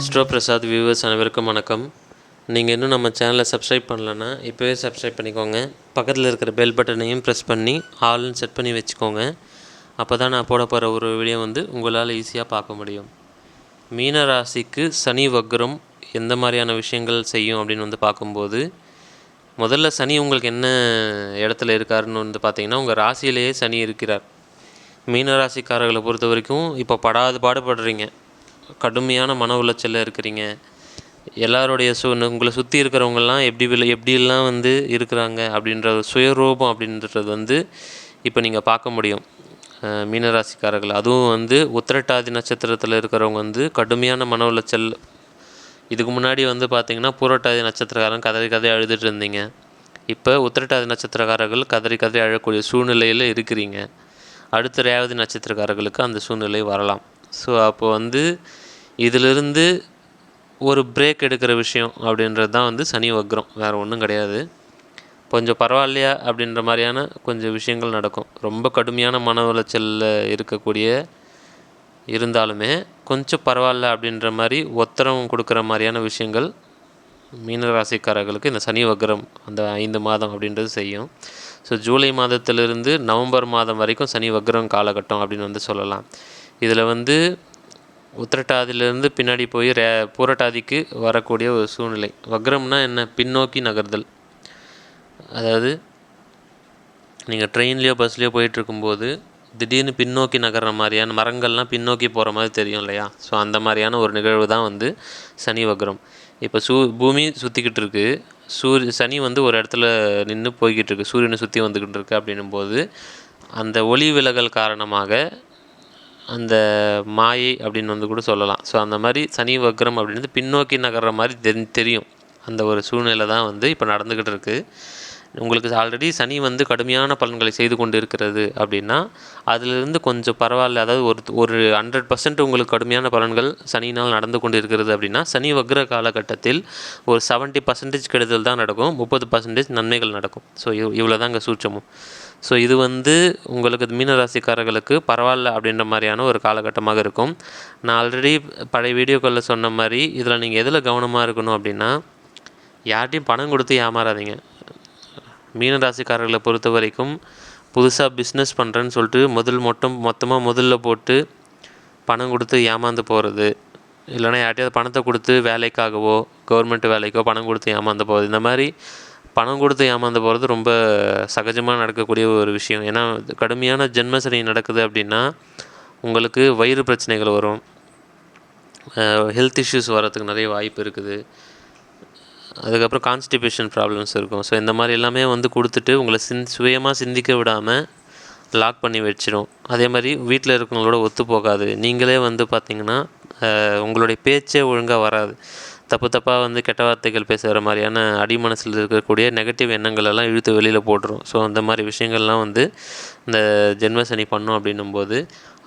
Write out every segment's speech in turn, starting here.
Astro Prasad viewers அனைவருக்கும் வணக்கம். நீங்கள் இன்னும் நம்ம சேனலை சப்ஸ்கிரைப் பண்ணலன்னா இப்போவே சப்ஸ்கிரைப் பண்ணிக்கோங்க. பக்கத்தில் இருக்கிற பெல் பட்டனையும் ப்ரெஸ் பண்ணி ஆல்னு செட் பண்ணி வச்சுக்கோங்க. அப்போ தான் நான் போட போகிற ஒரு வீடியோ வந்து உங்களால் ஈஸியாக பார்க்க முடியும். மீன ராசிக்கு சனி வக்ரம் எந்த மாதிரியான விஷயங்கள் செய்யும் அப்படின்னு வந்து பார்க்கும்போது முதல்ல சனி உங்களுக்கு என்ன இடத்துல இருக்காருன்னு வந்து பார்த்தீங்கன்னா உங்கள் ராசியிலேயே சனி இருக்கிறார். மீன ராசிக்காரர்களை பொறுத்த வரைக்கும் இப்போ படாது பாடுபடுறீங்க. கடுமையான மன உளைச்சலில் இருக்கிறீங்க. எல்லாருடைய சு உங்களை சுற்றி இருக்கிறவங்கெல்லாம் எப்படி வில் எப்படிலாம் வந்து இருக்கிறாங்க அப்படின்ற சுயரூபம் அப்படின்றது வந்து இப்போ நீங்கள் பார்க்க முடியும். மீனராசிக்காரர்கள். அதுவும் வந்து உத்திரட்டாதி நட்சத்திரத்தில் இருக்கிறவங்க வந்து கடுமையான மன உளைச்சல். இதுக்கு முன்னாடி வந்து பார்த்திங்கன்னா பூரட்டாதி நட்சத்திரக்காரன் கதறி கதறி அழுதுட்டு இருந்தீங்க. இப்போ உத்திரட்டாதி நட்சத்திரக்காரர்கள் கதறி கதறி அழக்கூடிய சூழ்நிலையில் இருக்கிறீங்க. அடுத்த ரேவதி நட்சத்திரக்காரர்களுக்கு அந்த சூழ்நிலை வரலாம். ஸோ அப்போ வந்து இதிலிருந்து ஒரு பிரேக் எடுக்கிற விஷயம் அப்படின்றது தான் வந்து சனி வக்ரம். வேறு ஒன்றும் கிடையாது. கொஞ்சம் பரவாயில்லையா அப்படின்ற மாதிரியான கொஞ்சம் விஷயங்கள் நடக்கும். ரொம்ப கடுமையான மன உளைச்சலில் இருக்கக்கூடிய இருந்தாலுமே கொஞ்சம் பரவாயில்ல அப்படின்ற மாதிரி ஒத்தரம் கொடுக்குற மாதிரியான விஷயங்கள் மீனராசிக்காரர்களுக்கு இந்த சனி வக்ரம் அந்த ஐந்து மாதம் அப்படின்றது செய்யும். ஸோ ஜூலை மாதத்திலிருந்து நவம்பர் மாதம் வரைக்கும் சனி வக்ரம் காலகட்டம் அப்படின்னு வந்து சொல்லலாம். இதில் வந்து உத்திரட்டாதியிலிருந்து பின்னாடி போய் ரே பூரட்டாதிக்கு வரக்கூடிய ஒரு சூழ்நிலை. வக்ரம்னா என்ன? பின்னோக்கி நகர்தல். அதாவது நீங்கள் ட்ரெயின்லேயோ பஸ்லேயோ போயிட்டுருக்கும்போது திடீர்னு பின்னோக்கி நகர்ற மாதிரியான மரங்கள்லாம் பின்னோக்கி போகிற மாதிரி தெரியும் இல்லையா? ஸோ அந்த மாதிரியான ஒரு நிகழ்வு தான் வந்து சனி வக்ரம். இப்போ சூ பூமி சுற்றிக்கிட்டு இருக்கு சூரிய சனி வந்து ஒரு இடத்துல நின்று போய்கிட்டு இருக்கு சூரியனை சுற்றி வந்துக்கிட்டு இருக்கு அப்படின்னும் போது அந்த ஒளி விலகல் காரணமாக அந்த மாயை அப்படின்னு வந்து கூட சொல்லலாம். ஸோ அந்த மாதிரி சனி வக்ரம் அப்படின்றது பின்னோக்கி நகர்ற மாதிரி தெரி தெரியும். அந்த ஒரு சூழ்நிலை தான் வந்து இப்போ நடந்துக்கிட்டு இருக்குது உங்களுக்கு ஆல்ரெடி சனி வந்து கடுமையான பலன்களை செய்து கொண்டு இருக்கிறது அப்படின்னா அதிலிருந்து கொஞ்சம் பரவாயில்ல. அதாவது ஒரு ஒரு ஹண்ட்ரட் பர்சன்ட் உங்களுக்கு கடுமையான பலன்கள் சனினால் நடந்து கொண்டு இருக்கிறது அப்படின்னா சனி வக்ர காலகட்டத்தில் ஒரு செவன்ட்டி பர்சன்டேஜ் கெடுதல் தான் நடக்கும். முப்பது பர்சன்டேஜ் நன்மைகள் நடக்கும். ஸோ இவ் இவ்வளோ தாங்க சூட்சமும். ஸோ இது வந்து உங்களுக்கு மீனராசிக்காரர்களுக்கு பரவாயில்ல அப்படின்ற மாதிரியான ஒரு காலகட்டமாக இருக்கும். நான் ஆல்ரெடி பழைய வீடியோக்களில் சொன்ன மாதிரி இதில் நீங்கள் எதில் கவனமாக இருக்கணும் அப்படின்னா யார்ட்டையும் பணம் கொடுத்து ஏமாறாதீங்க. மீனராசிக்காரர்களை பொறுத்த வரைக்கும் புதுசாக பிஸ்னஸ் பண்ணுறேன்னு சொல்லிட்டு முதல் மொட்டம் மொத்தமாக முதல்ல போட்டு பணம் கொடுத்து ஏமாந்து போகிறது இல்லைனா யார்ட்டையாவது பணத்தை கொடுத்து வேலைக்காகவோ கவர்மெண்ட் வேலைக்கோ பணம் கொடுத்து ஏமாந்து போகிறது இந்த மாதிரி பணம் கொடுத்து ஏமாந்து போகிறது ரொம்ப சகஜமாக நடக்கக்கூடிய ஒரு விஷயம். ஏன்னா கடுமையான ஜென்மசனி நடக்குது அப்படின்னா உங்களுக்கு வயிறு பிரச்சனைகள் வரும். ஹெல்த் இஷ்யூஸ் வர்றதுக்கு நிறைய வாய்ப்பு இருக்குது. அதுக்கப்புறம் கான்ஸ்டிபேஷன் ப்ராப்ளம்ஸ் இருக்கும். ஸோ இந்த மாதிரி எல்லாமே வந்து கொடுத்துட்டு உங்களை சிந் சுயமாக சிந்திக்க விடாமல் லாக் பண்ணி வச்சிடும் அதே மாதிரி வீட்டில் இருக்கவங்களோட ஒத்து போகாது. நீங்களே வந்து பார்த்தீங்கன்னா உங்களுடைய பேச்சே ஒழுங்காக வராது. தப்பு தப்பாக வந்து கெட்ட வார்த்தைகள் பேசுகிற மாதிரியான அடி மனசில் இருக்கக்கூடிய நெகட்டிவ் எண்ணங்கள் எல்லாம் இழுத்து வெளியில் போட்டுரும். ஸோ அந்த மாதிரி விஷயங்கள்லாம் வந்து இந்த ஜென்ம சனி பண்ணும் அப்படின்னும்போது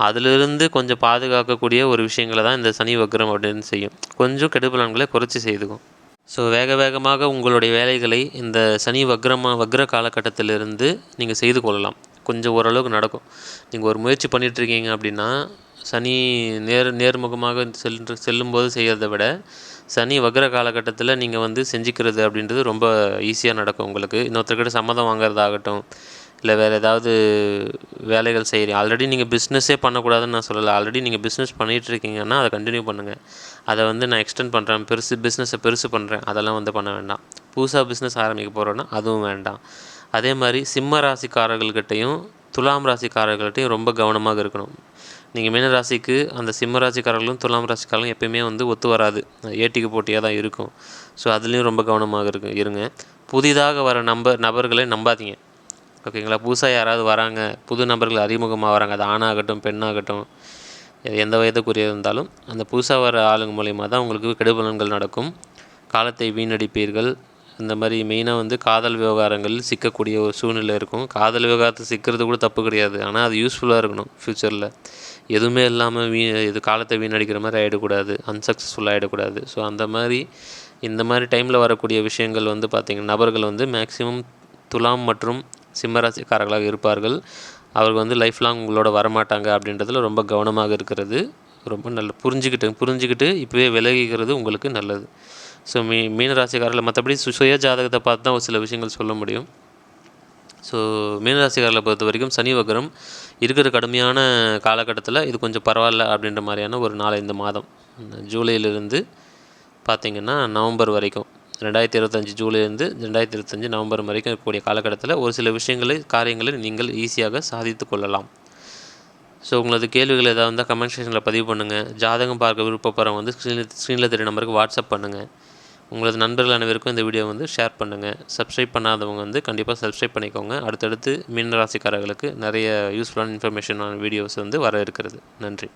அதிலிருந்து கொஞ்சம் பாதுகாக்கக்கூடிய ஒரு விஷயங்களை தான் இந்த சனி வக்ரம் அப்படின்னு செய்யும். கொஞ்சம் கெடுபலன்களை குறைச்சி செய்துக்கும். ஸோ வேக வேகமாக உங்களுடைய வேலைகளை இந்த சனி வக்ரமாக வக்ர காலகட்டத்திலிருந்து நீங்கள் செய்து கொள்ளலாம். கொஞ்சம் ஓரளவுக்கு நடக்கும். நீங்கள் ஒரு முயற்சி பண்ணிகிட்ருக்கீங்க அப்படின்னா சனி நேர் நேர்முகமாக சென்று செல்லும்போது செய்கிறத விட சனி வக்ர காலகட்டத்தில் நீங்கள் வந்து செஞ்சுக்கிறது அப்படின்றது ரொம்ப ஈஸியாக நடக்கும் உங்களுக்கு. இன்னொருத்தர்கிட்ட சம்மதம் வாங்குறதாகட்டும் இல்லை வேறு ஏதாவது வேலைகள் செய்கிறீங்க ஆல்ரெடி நீங்கள் பிஸ்னஸே பண்ணக்கூடாதுன்னு நான் சொல்லலை. ஆல்ரெடி நீங்கள் பிஸ்னஸ் பண்ணிகிட்ருக்கீங்கன்னா அதை கண்டினியூ பண்ணுங்கள் அதை வந்து நான் எக்ஸ்டெண்ட் பண்ணுறேன் பெருசு பிஸ்னஸை பெருசு பண்ணுறேன் அதெல்லாம் வந்து பண்ண வேண்டாம். புதுசாக பிஸ்னஸ் ஆரம்பிக்க போகிறோன்னா அதுவும் வேண்டாம். அதே மாதிரி சிம்ம ராசிக்காரர்கள்கிட்டையும் துலாம் ராசிக்காரர்கள்ட்டையும் ரொம்ப கவனமாக இருக்கணும். நீங்கள் மீன ராசிக்கு அந்த சிம்ம ராசிக்காரர்களும் துலாம் ராசிக்காரர்களும் எப்பயுமே வந்து ஒத்து வராது. ஏட்டிக்கு போட்டியாக தான் இருக்கும். ஸோ அதுலேயும் ரொம்ப கவனமாக இருக்கு இருங்க. புதிதாக வர நம்ப நபர்களை நம்பாதீங்க. ஓகேங்களா? புதுசாக யாராவது வராங்க புது நபர்கள் அறிமுகமாக வராங்க அது ஆணாகட்டும் பெண்ணாகட்டும் எந்த வயதுக்குரிய இருந்தாலும் அந்த புதுசாக வர ஆளுங்க மூலிமா தான் உங்களுக்கு கெடுபலன்கள் நடக்கும். காலத்தை வீணடிப்பீர்கள். இந்த மாதிரி மெயினாக வந்து காதல் விவகாரங்களில் சிக்கக்கூடிய ஒரு சூழ்நிலை இருக்கும். காதல் விவகாரத்தை சிக்கிறது கூட தப்பு கிடையாது. ஆனால் அது யூஸ்ஃபுல்லாக இருக்கணும் ஃப்யூச்சரில் எதுவுமே இல்லாமல் வீ இது காலத்தை வீணடிக்கிற மாதிரி ஆகிடக்கூடாது அன்சக்ஸஸ்ஃபுல்லாக ஆகிடக்கூடாது ஸோ அந்த மாதிரி இந்த மாதிரி டைமில் வரக்கூடிய விஷயங்கள் வந்து பார்த்திங்கன்னா நபர்கள் வந்து மேக்ஸிமம் துலாம் மற்றும் சிம்மராசிக்காரர்களாக இருப்பார்கள். அவர்கள் வந்து லைஃப் லாங் உங்களோட வரமாட்டாங்க அப்படின்றதுல ரொம்ப கவனமாக இருக்கிறது. ரொம்ப நல்ல புரிஞ்சுக்கிட்டு புரிஞ்சுக்கிட்டு இப்போவே விலகிக்கிறது உங்களுக்கு நல்லது. ஸோ மீ மீனராசிக்காரில் மற்றபடி சு சுய ஜாதகத்தை பார்த்து தான் ஒரு சில விஷயங்கள் சொல்ல முடியும். ஸோ மீனராசிக்காரர்களை பொறுத்த வரைக்கும் சனி வக்கரம் இருக்கிற கடுமையான காலகட்டத்தில் இது கொஞ்சம் பரவாயில்ல அப்படின்ற மாதிரியான ஒரு நாலஞ்சு மாதம். ஜூலையிலிருந்து பார்த்திங்கன்னா நவம்பர் வரைக்கும். ரெண்டாயிரத்தி இருபத்தஞ்சி ஜூலைலேருந்து ரெண்டாயிரத்தி இருபத்தஞ்சி நவம்பர் வரைக்கும் இருக்கக்கூடிய காலகட்டத்தில் ஒரு சில விஷயங்களை காரியங்களை நீங்கள் ஈஸியாக சாதித்து கொள்ளலாம். ஸோ உங்களது கேள்விகள் ஏதாவது இருந்தால் கமெண்ட் செக்ஷனில் பதிவு பண்ணுங்கள் ஜாதகம் பார்க்க விருப்பப்படுறவங்க வந்து ஸ்க்ரீனில் ஸ்க்ரீனில் தெரிய நம்பருக்கு வாட்ஸ்அப் பண்ணுங்கள் உங்களது நண்பர்கள் அனைவருக்கும் இந்த வீடியோ வந்து ஷேர் பண்ணுங்கள் சப்ஸ்கிரைப் பண்ணாதவங்க வந்து கண்டிப்பாக சப்ஸ்கிரைப் பண்ணிக்கோங்க. அடுத்தடுத்து மீனராசிக்காரர்களுக்கு நிறைய யூஸ்ஃபுல்லான இன்ஃபர்மேஷனான வீடியோஸ் வந்து வர இருக்கிறது. நன்றி.